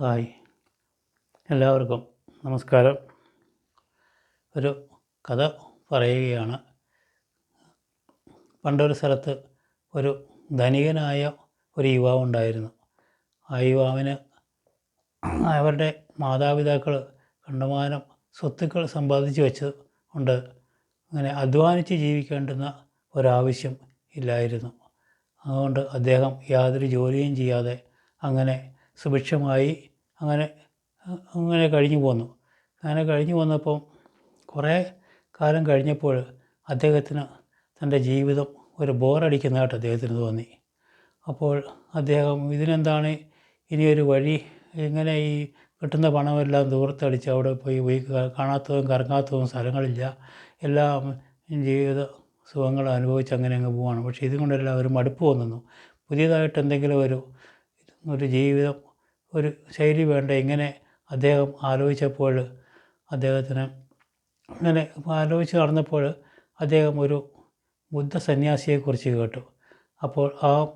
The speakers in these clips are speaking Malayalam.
ഹായ്. എല്ലാവർക്കും നമസ്കാരം. ഒരു കഥ പറയുകയാണ്. പണ്ടൊരു സ്ഥലത്ത് ഒരു ധനികനായ ഒരു യുവാവ് ഉണ്ടായിരുന്നു. ആ യുവാവിന് അവരുടെ മാതാപിതാക്കൾ കണ്ടമാനം സ്വത്തുക്കൾ സമ്പാദിച്ചു വെച്ച് കൊണ്ട് അങ്ങനെ അധ്വാനിച്ച് ജീവിക്കേണ്ടുന്ന ഒരാവശ്യം ഇല്ലായിരുന്നു. അതുകൊണ്ട് അദ്ദേഹം യാതൊരു ജോലിയും ചെയ്യാതെ അങ്ങനെ സുഭിക്ഷമായി അങ്ങനെ അങ്ങനെ കഴിഞ്ഞു പോന്നു. അങ്ങനെ കഴിഞ്ഞു വന്നപ്പം കുറേ കാലം കഴിഞ്ഞപ്പോൾ അദ്ദേഹത്തിന് തന്റെ ജീവിതം ഒരു ബോറടിക്കുന്നതായിട്ട് അദ്ദേഹത്തിന് തോന്നി. അപ്പോൾ അദ്ദേഹം ഇതിനെന്താണ്? ഇനിയൊരു വഴി? ഇങ്ങനെ ഈ കിട്ടുന്ന പണമെല്ലാം ദൂരത്തടിച്ച് അവിടെ പോയി പോയി കാണാത്തതും കറങ്ങാത്തതും സ്ഥലങ്ങളില്ല. എല്ലാം ജീവിത സുഖങ്ങൾ അനുഭവിച്ച് അങ്ങനെ അങ്ങ് പോവാണ്. പക്ഷേ ഇതും കൊണ്ടെല്ലാം ഒരു മടുപ്പ് തോന്നുന്നു പുതിയതായിട്ട് എന്തെങ്കിലും ഒരു ഒരു ജീവിതം ഒരു ശൈലി വേണ്ട. ഇങ്ങനെ അദ്ദേഹം ആലോചിച്ചപ്പോൾ അദ്ദേഹത്തിന് അങ്ങനെ ആലോചിച്ച് നടന്നപ്പോൾ അദ്ദേഹം ഒരു ബുദ്ധ സന്യാസിയെക്കുറിച്ച് കേട്ടു. അപ്പോൾ ആ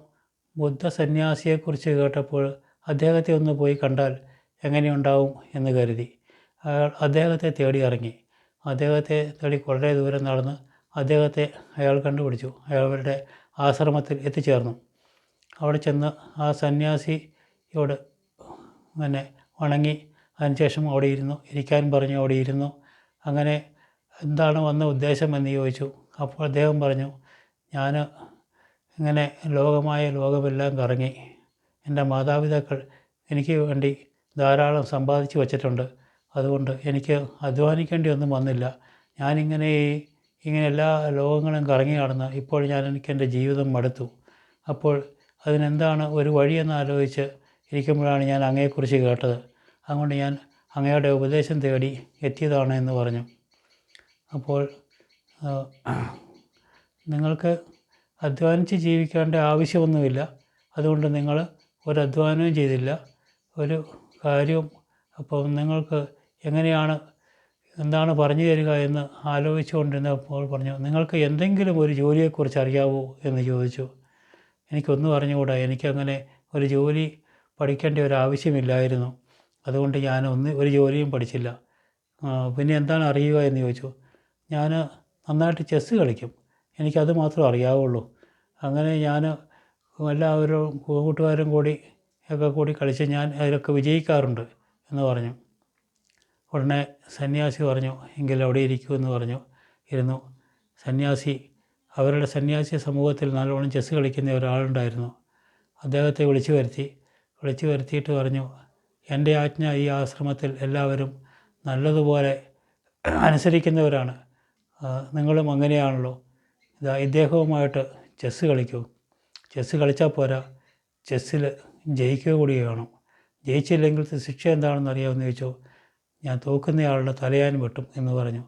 ബുദ്ധ സന്യാസിയെക്കുറിച്ച് കേട്ടപ്പോൾ അദ്ദേഹത്തെ ഒന്ന് പോയി കണ്ടാൽ എങ്ങനെയുണ്ടാവും എന്ന് കരുതി. അയാൾ അദ്ദേഹത്തെ തേടി ഇറങ്ങി. അദ്ദേഹത്തെ തേടി വളരെ ദൂരം നടന്ന് അദ്ദേഹത്തെ അയാൾ കണ്ടുപിടിച്ചു. അയാളുടെ ആശ്രമത്തിൽ എത്തിച്ചേർന്നു. അവിടെ ചെന്ന് ആ സന്യാസിയോട് പിന്നെ വണങ്ങി അതിനുശേഷം അവിടെ ഇരുന്നു ഇരിക്കാൻ പറഞ്ഞു അവിടെ ഇരുന്നു അങ്ങനെ എന്താണ് വന്ന ഉദ്ദേശം എന്ന് ചോദിച്ചു. അപ്പോൾ അദ്ദേഹം പറഞ്ഞു ഞാൻ ഇങ്ങനെ ലോകമായ ലോകമെല്ലാം കറങ്ങി. എന്റെ മാതാപിതാക്കൾ എനിക്ക് വേണ്ടി ധാരാളം സമ്പാദിച്ചു വച്ചിട്ടുണ്ട്. അതുകൊണ്ട് എനിക്ക് അധ്വാനിക്കേണ്ടി ഒന്നും വന്നില്ല. ഞാനിങ്ങനെ ഇങ്ങനെ എല്ലാ ലോകങ്ങളും കറങ്ങി നടന്ന് ഇപ്പോൾ ഞാൻ എനിക്ക് എന്റെ ജീവിതം മടുത്തു. അപ്പോൾ അതിനെന്താണ് ഒരു വഴിയെന്ന് ആലോചിച്ച് ഇരിക്കുമ്പോഴാണ് ഞാൻ അങ്ങയെക്കുറിച്ച് കേട്ടത്. അതുകൊണ്ട് ഞാൻ അങ്ങയുടെ ഉപദേശം തേടി എത്തിയതാണ് എന്ന് പറഞ്ഞു. അപ്പോൾ നിങ്ങൾക്ക് അധ്വാനിച്ച് ജീവിക്കേണ്ട ആവശ്യമൊന്നുമില്ല. അതുകൊണ്ട് നിങ്ങൾ ഒരു അധ്വാനവും ചെയ്തില്ല. ഒരു കാര്യവും അപ്പോൾ നിങ്ങൾക്ക് എങ്ങനെയാണ് എന്താണ് പറഞ്ഞു തരിക എന്ന് ആലോചിച്ചുകൊണ്ടിരുന്നപ്പോൾ പറഞ്ഞു നിങ്ങൾക്ക് എന്തെങ്കിലും ഒരു ജോലിയെക്കുറിച്ച് അറിയാവോ? എന്ന് ചോദിച്ചു. എനിക്കൊന്നും അറിഞ്ഞുകൂടാ. എനിക്കങ്ങനെ ഒരു ജോലി പഠിക്കേണ്ട ഒരു ആവശ്യമില്ലായിരുന്നു. അതുകൊണ്ട് ഞാൻ ഒന്ന് ഒരു ജോലിയും പഠിച്ചില്ല. പിന്നെ എന്താണ് അറിയുക എന്ന് ചോദിച്ചു. ഞാൻ നന്നായിട്ട് ചെസ്സ് കളിക്കും. എനിക്കത് മാത്രമേ അറിയാവുള്ളൂ. അങ്ങനെ ഞാൻ എല്ലാവരും കൂട്ടുകാരും കൂടി ഒക്കെ കൂടി കളിച്ച് ഞാൻ അതിലൊക്കെ വിജയിക്കാറുണ്ട് എന്ന് പറഞ്ഞു. ഉടനെ സന്യാസി പറഞ്ഞു എങ്കിൽ അവിടെ ഇരിക്കൂ എന്ന് പറഞ്ഞു. ഇരുന്നു. സന്യാസി അവരുടെ സന്യാസി സമൂഹത്തിൽ നല്ലോണം ചെസ്സ് കളിക്കുന്ന ഒരാളുണ്ടായിരുന്നു. അദ്ദേഹത്തെ വിളിച്ചു വരുത്തി. വിളിച്ചു വരുത്തിയിട്ട് പറഞ്ഞു എന്റെ ആജ്ഞ ഈ ആശ്രമത്തിൽ എല്ലാവരും നല്ലതുപോലെ അനുസരിക്കുന്നവരാണ്. നിങ്ങളും അങ്ങനെയാണല്ലോ. ഇതാ ഇദ്ദേഹവുമായിട്ട് ചെസ്സ് കളിക്കൂ. ചെസ്സ് കളിച്ചാൽ പോരാ. ചെസ്സിൽ ജയിക്കുക കൂടി വേണം. ജയിച്ചില്ലെങ്കിൽ ശിക്ഷ എന്താണെന്ന് അറിയാമെന്ന് ചോദിച്ചു. ഞാൻ തോക്കുന്നയാളുടെ തലയാൻ വെട്ടും എന്ന് പറഞ്ഞു.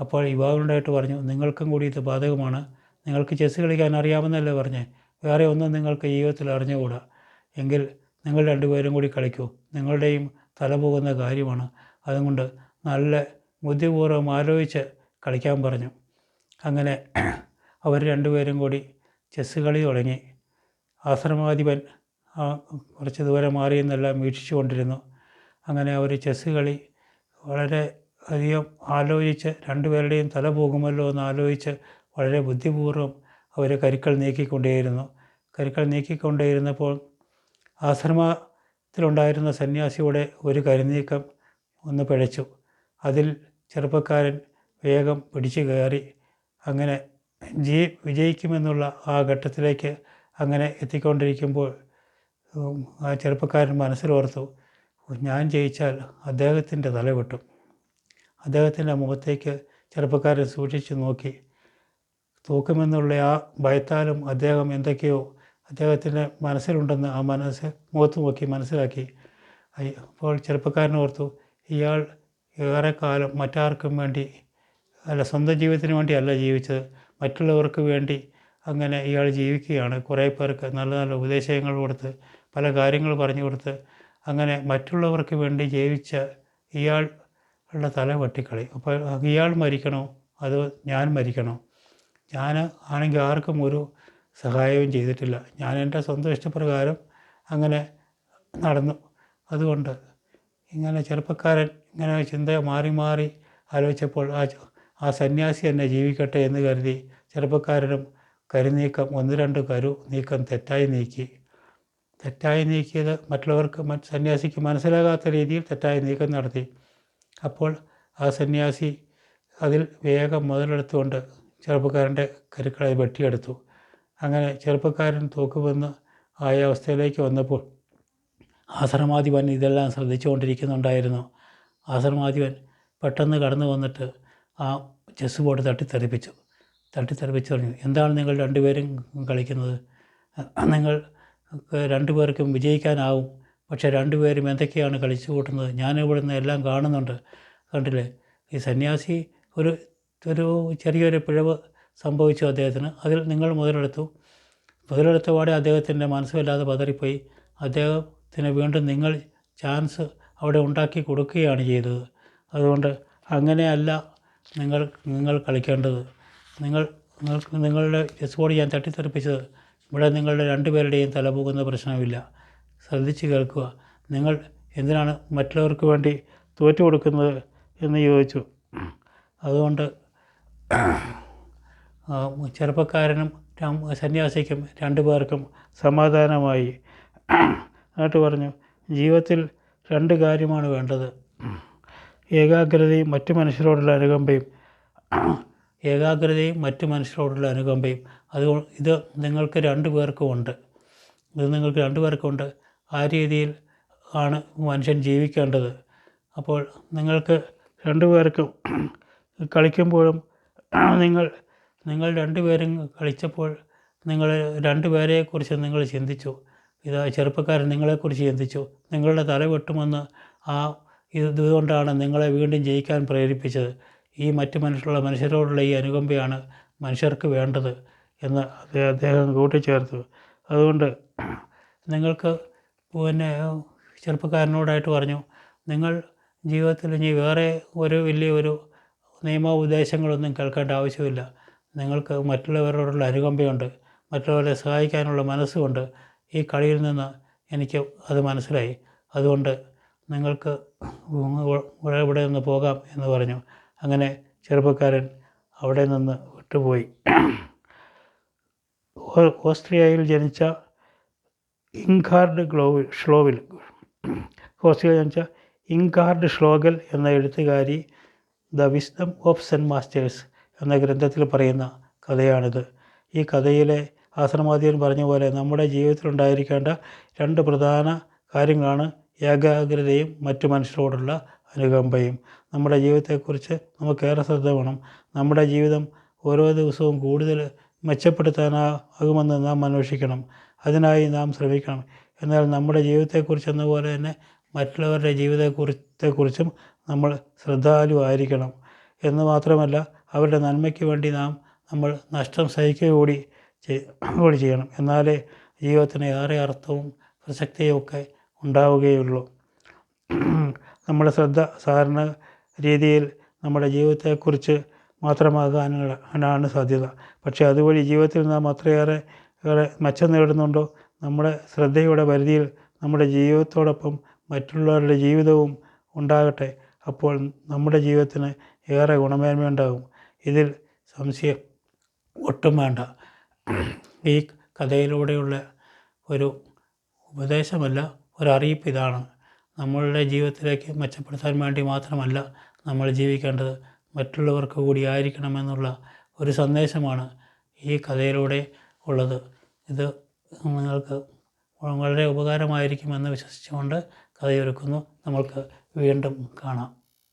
അപ്പോൾ യുവാവിനോടായിട്ട് പറഞ്ഞു നിങ്ങൾക്കും കൂടി ഇത് ബാധകമാണ്. നിങ്ങൾക്ക് ചെസ്സ് കളിക്കാൻ അറിയാമെന്നല്ലേ പറഞ്ഞേ. വേറെ ഒന്നും നിങ്ങൾക്ക് ജീവിതത്തിൽ അറിഞ്ഞുകൂടാ. എങ്കിൽ നിങ്ങൾ രണ്ടുപേരും കൂടി കളിക്കൂ. നിങ്ങളുടെയും തല പോകുന്ന കാര്യമാണ് അതുകൊണ്ട് നല്ല ബുദ്ധിപൂർവം ആലോചിച്ച് കളിക്കാൻ പറഞ്ഞു. അങ്ങനെ അവർ രണ്ടുപേരും കൂടി ചെസ്സ് കളി തുടങ്ങി. ആശ്രമാധിപൻ കുറച്ച് ദൂരം മാറി എന്നെല്ലാം വീക്ഷിച്ചു കൊണ്ടിരുന്നു. അങ്ങനെ അവർ ചെസ്സ് കളി വളരെ അധികം ആലോചിച്ച് രണ്ടുപേരുടെയും തല പോകുമല്ലോ എന്ന് ആലോചിച്ച് വളരെ ബുദ്ധിപൂർവം അവർ കരുക്കൾ നീക്കിക്കൊണ്ടേയിരുന്നു. കരുക്കൾ നീക്കിക്കൊണ്ടേയിരുന്നപ്പോൾ ആശ്രമത്തിലുണ്ടായിരുന്ന സന്യാസിയുടെ ഒരു കരുനീക്കം ഒന്ന് പിഴച്ചു. അതിൽ ചെറുപ്പക്കാരൻ വേഗം പിടിച്ചു കയറി. അങ്ങനെ ജീ വിജയിക്കുമെന്നുള്ള ആ ഘട്ടത്തിലേക്ക് അങ്ങനെ എത്തിക്കൊണ്ടിരിക്കുമ്പോൾ ആ ചെറുപ്പക്കാരൻ മനസ്സിലോർത്തു ഞാൻ ജയിച്ചാൽ അദ്ദേഹത്തിന്റെ തല വെട്ടും അദ്ദേഹത്തിന്റെ മുഖത്തേക്ക് ചെറുപ്പക്കാരൻ സൂക്ഷിച്ചു നോക്കി. തൂക്കുമെന്നുള്ള ആ ഭയത്താലും അദ്ദേഹം എന്തൊക്കെയോ അദ്ദേഹത്തിന്റെ മനസ്സിലുണ്ടെന്ന് ആ മനസ്സ് മുഖത്ത് നോക്കി മനസ്സിലാക്കി. അപ്പോൾ ചെറുപ്പക്കാരനോർത്തു ഇയാൾ ഏറെക്കാലം മറ്റാർക്കും വേണ്ടി അല്ല സ്വന്തം ജീവിതത്തിന് വേണ്ടിയല്ല ജീവിച്ചത്. മറ്റുള്ളവർക്ക് വേണ്ടി അങ്ങനെ ഇയാൾ ജീവിക്കുകയാണ്. കുറേ പേർക്ക് നല്ല നല്ല ഉപദേശങ്ങൾ കൊടുത്ത് പല കാര്യങ്ങൾ പറഞ്ഞു കൊടുത്ത് അങ്ങനെ മറ്റുള്ളവർക്ക് വേണ്ടി ജീവിച്ച ഇയാൾ ഉള്ള തല വെട്ടിക്കളി അപ്പോൾ ഇയാൾ മരിക്കണോ? അതോ ഞാൻ മരിക്കണോ? ഞാൻ ആണെങ്കിൽ ആർക്കും ഒരു സഹായവും ചെയ്തിട്ടില്ല. ഞാൻ എന്റെ സ്വന്തം ഇഷ്ടപ്രകാരം അങ്ങനെ നടന്നു. അതുകൊണ്ട് ഇങ്ങനെ ചെറുപ്പക്കാരൻ ഇങ്ങനെ ചിന്ത മാറി മാറി ആലോചിച്ചപ്പോൾ ആ ആ സന്യാസി എന്നെ ജീവിക്കട്ടെ എന്ന് കരുതി ചെറുപ്പക്കാരനും കരുനീക്കം ഒന്ന് രണ്ട് കരു നീക്കം തെറ്റായി നീക്കി. തെറ്റായി നീക്കിയത് മറ്റുള്ളവർക്ക് മറ്റ് സന്യാസിക്ക് മനസ്സിലാകാത്ത രീതിയിൽ തെറ്റായി നീക്കം നടത്തി. അപ്പോൾ ആ സന്യാസി അതിൽ വേഗം മുതലെടുത്തുകൊണ്ട് ചെറുപ്പക്കാരന്റെ കരുക്കളെ വെട്ടിയെടുത്തു. അങ്ങനെ ചെറുപ്പക്കാരൻ തൂക്കുവെന്ന് ആയ അവസ്ഥയിലേക്ക് വന്നപ്പോൾ ആശ്രമാധിപൻ ഇതെല്ലാം ശ്രദ്ധിച്ചുകൊണ്ടിരിക്കുന്നുണ്ടായിരുന്നു. ആശ്രമാധിപൻ പെട്ടെന്ന് കടന്നു വന്നിട്ട് ആ ചെസ് ബോർഡ് തട്ടിത്തെറിപ്പിച്ചു. തട്ടിത്തെറിപ്പിച്ചു പറഞ്ഞു എന്താണ് നിങ്ങൾ രണ്ടുപേരും കളിക്കുന്നത്? നിങ്ങൾ രണ്ടുപേർക്കും വിജയിക്കാനാവും പക്ഷേ രണ്ടുപേരും എന്തൊക്കെയാണ് കളിച്ചു കൂട്ടുന്നത് ഞാനിവിടെ നിന്ന് എല്ലാം കാണുന്നുണ്ട്. കണ്ടില്ലേ? ഈ സന്യാസി ഒരു ഒരു ചെറിയൊരു പിഴവ് സംഭവിച്ചു അദ്ദേഹത്തിന്. അതിൽ നിങ്ങൾ മുതലെടുത്തു. മുതലെടുത്ത പാടെ അദ്ദേഹത്തിന്റെ മനസ്സുമില്ലാതെ പതറിപ്പോയി. അദ്ദേഹത്തിന് വീണ്ടും നിങ്ങൾ ചാൻസ് അവിടെ ഉണ്ടാക്കി കൊടുക്കുകയാണ് ചെയ്തത്. അതുകൊണ്ട് അങ്ങനെയല്ല നിങ്ങൾ നിങ്ങൾ കളിക്കേണ്ടത്. നിങ്ങൾ നിങ്ങൾക്ക് നിങ്ങളുടെ ചെസ് ബോർഡ് ഞാൻ തട്ടിത്തെറിപ്പിച്ചത്. ഇവിടെ നിങ്ങളുടെ രണ്ടുപേരുടെയും തലപോകുന്ന പ്രശ്നമില്ല. ശ്രദ്ധിച്ച് കേൾക്കുക. നിങ്ങൾ എന്തിനാണ് മറ്റുള്ളവർക്ക് വേണ്ടി തോറ്റു കൊടുക്കുന്നത് എന്ന് ചോദിച്ചു. അതുകൊണ്ട് ചെറുപ്പക്കാരനും സന്യാസിക്കും രണ്ടു പേർക്കും സമാധാനമായി. എന്നിട്ട് പറഞ്ഞു ജീവിതത്തിൽ രണ്ട് കാര്യമാണ് വേണ്ടത്. ഏകാഗ്രതയും മറ്റു മനുഷ്യരോടുള്ള അനുകമ്പയും. ഏകാഗ്രതയും മറ്റു മനുഷ്യരോടുള്ള അനുകമ്പയും. അത് ഇത് നിങ്ങൾക്ക് രണ്ടു പേർക്കും ഉണ്ട്. ഇത് നിങ്ങൾക്ക് രണ്ടു പേർക്കും ഉണ്ട്. ആ രീതിയിൽ ആണ് മനുഷ്യൻ ജീവിക്കേണ്ടത്. അപ്പോൾ നിങ്ങൾക്ക് രണ്ടു പേർക്കും കളിക്കുമ്പോഴും നിങ്ങൾ നിങ്ങൾ രണ്ടുപേരും കളിച്ചപ്പോൾ നിങ്ങൾ രണ്ടുപേരെക്കുറിച്ച് നിങ്ങൾ ചിന്തിച്ചു. ഇതാ ചെറുപ്പക്കാരൻ നിങ്ങളെക്കുറിച്ച് ചിന്തിച്ചു. നിങ്ങളുടെ തല വെട്ടുമെന്ന് ആ ഇതുകൊണ്ടാണ് നിങ്ങളെ വീണ്ടും ജയിക്കാൻ പ്രേരിപ്പിച്ചത്. ഈ മറ്റ് മനുഷ്യരുള്ള മനുഷ്യരോടുള്ള ഈ അനുകമ്പയാണ് മനുഷ്യർക്ക് വേണ്ടത് എന്ന് അദ്ദേഹം കൂട്ടിച്ചേർത്തു. അതുകൊണ്ട് നിങ്ങൾക്ക് പിന്നെ ചെറുപ്പക്കാരനോടായിട്ട് പറഞ്ഞു നിങ്ങൾ ജീവിതത്തിൽ ഇനി വേറെ ഒരു വലിയ ഒരു നിയമോപദേശങ്ങളൊന്നും കേൾക്കേണ്ട ആവശ്യമില്ല. നിങ്ങൾക്ക് മറ്റുള്ളവരോടുള്ള അനുകമ്പയുണ്ട് മറ്റുള്ളവരെ സഹായിക്കാനുള്ള മനസ്സുകൊണ്ട് ഈ കളിയിൽ നിന്ന് എനിക്ക് അത് മനസ്സിലായി. അതുകൊണ്ട് നിങ്ങൾക്ക് ഇവിടെ നിന്ന് പോകാം എന്ന് പറഞ്ഞു അങ്ങനെ ചെറുപ്പക്കാരൻ അവിടെ നിന്ന് വിട്ടുപോയി ഓസ്ട്രിയയിൽ ജനിച്ച ഇൻകാർഡ് ഗ്ലോ ഷ്ലോവിൽ ഓസ്ട്രിയയിൽ ജനിച്ച ഇൻകാർഡ് ഷ്ലോഗൽ എന്ന എഴുത്തുകാരി the wisdom of Zen masters എന്ന ഗ്രന്ഥത്തിൽ പറയുന്ന കഥയാണിത്. ഈ കഥയിലെ ആശ്രമാധിപൻ പറഞ്ഞ പോലെ നമ്മുടെ ജീവിതത്തിൽ ഉണ്ടായിരിക്കേണ്ട രണ്ട് പ്രധാന കാര്യങ്ങളാണ് ഏകാഗ്രതയും മറ്റു മനുഷ്യരോടുള്ള അനുകമ്പയും. നമ്മുടെ ജീവിതത്തെക്കുറിച്ച് നമുക്കേറെ ശ്രദ്ധ വേണം. നമ്മുടെ ജീവിതം ഓരോ ദിവസവും കൂടുതൽ മെച്ചപ്പെടുത്താനാകുമെന്ന് നാം അന്വേഷിക്കണം. അതിനായി നാം ശ്രമിക്കണം. എന്നാൽ നമ്മുടെ ജീവിതത്തെക്കുറിച്ച് എന്നപോലെ തന്നെ മറ്റുള്ളവരുടെ ജീവിതത്തെക്കുറിച്ചും നമ്മൾ ശ്രദ്ധാലുവായിരിക്കണം. എന്ന് മാത്രമല്ല അവരുടെ നന്മയ്ക്ക് വേണ്ടി നാം നമ്മൾ നഷ്ടം സഹിക്കുക കൂടി കൂടി ചെയ്യണം. എന്നാലേ ജീവിതത്തിന് ഏറെ അർത്ഥവും പ്രസക്തിയും ഒക്കെ ഉണ്ടാവുകയുള്ളൂ. നമ്മുടെ ശ്രദ്ധ സാധാരണ രീതിയിൽ നമ്മുടെ ജീവിതത്തെക്കുറിച്ച് മാത്രമാകാനാണ് സാധ്യത. പക്ഷേ അതുവഴി ജീവിതത്തിൽ നാം അത്രയേറെ ഏറെ മെച്ചം നേടുന്നുണ്ടോ? നമ്മുടെ ശ്രദ്ധയുടെ പരിധിയിൽ നമ്മുടെ ജീവിതത്തോടൊപ്പം മറ്റുള്ളവരുടെ ജീവിതവും ഉണ്ടാകട്ടെ. അപ്പോൾ നമ്മുടെ ജീവിതത്തിന് ഏറെ ഗുണമേന്മയുണ്ടാകും. ഇതിൽ സംശയം ഒട്ടും വേണ്ട. ഈ കഥയിലൂടെയുള്ള ഒരു ഉപദേശമല്ല ഒരറിയിപ്പ് ഇതാണ്. നമ്മളുടെ ജീവിതത്തിലേക്ക് മെച്ചപ്പെടുത്താൻ വേണ്ടി മാത്രമല്ല നമ്മൾ ജീവിക്കേണ്ടത്. മറ്റുള്ളവർക്ക് കൂടി ആയിരിക്കണമെന്നുള്ള ഒരു സന്ദേശമാണ് ഈ കഥയിലൂടെ ഉള്ളത്. ഇത് നിങ്ങൾക്ക് വളരെ ഉപകാരമായിരിക്കുമെന്ന് വിശ്വസിച്ചുകൊണ്ട് കഥയൊരുക്കുന്നു. നമ്മൾക്ക് വീണ്ടും കാണാം.